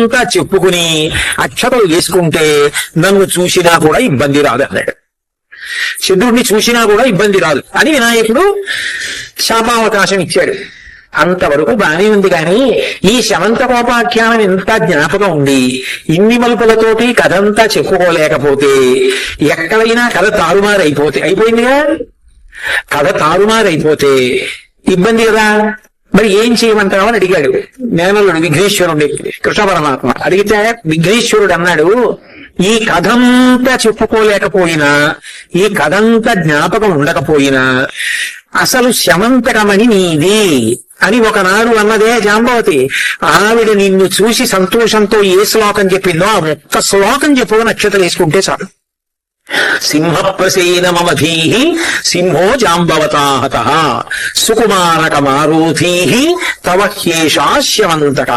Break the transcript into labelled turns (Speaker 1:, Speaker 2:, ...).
Speaker 1: అంతా చెప్పుకుని అక్షతలు వేసుకుంటే నన్ను చూసినా కూడా ఇబ్బంది రాదు అన్నాడు. చంద్రుడిని చూసినా కూడా ఇబ్బంది రాదు. అని వినాయకుడు శాపావకాశం ఇచ్చాడు. అంతవరకు బానే ఉంది కానీ ఈ శమంత కోపాఖ్యానం ఎంత జ్ఞాపకం ఉంది. ఇన్ని మలుపులతోటి కథంతా చెప్పుకోలేకపోతే ఎక్కడైనా కథ తారుమారైపోతే అయిపోయిందిగా? కథ తారుమారైపోతే ఇబ్బంది కదా? మరి ఏం చేయమంటావు అని అడిగాడు. నేనలుడు విఘ్నేశ్వరుడు కృష్ణ పరమాత్మ. అడిగితే విఘ్నేశ్వరుడు అన్నాడు ఈ కథంతా చెప్పుకోలేకపోయినా ఈ కథంతా జ్ఞాపకం ఉండకపోయినా అసలు శమంతకమణి నీది అని ఒకనాడు అన్నదే జాంబవతి. ఆవిడ నిన్ను చూసి సంతోషంతో ఏ శ్లోకం చెప్పిందో ఆ ఒక్క శ్లోకం చెప్పు నక్షత్రం వేసుకుంటే చాలు. సింహప్రసేన మమ సింహో జాంబవతాహత సుకుమారక మారూధీ తవ హ్యేషాశ్యవంతక.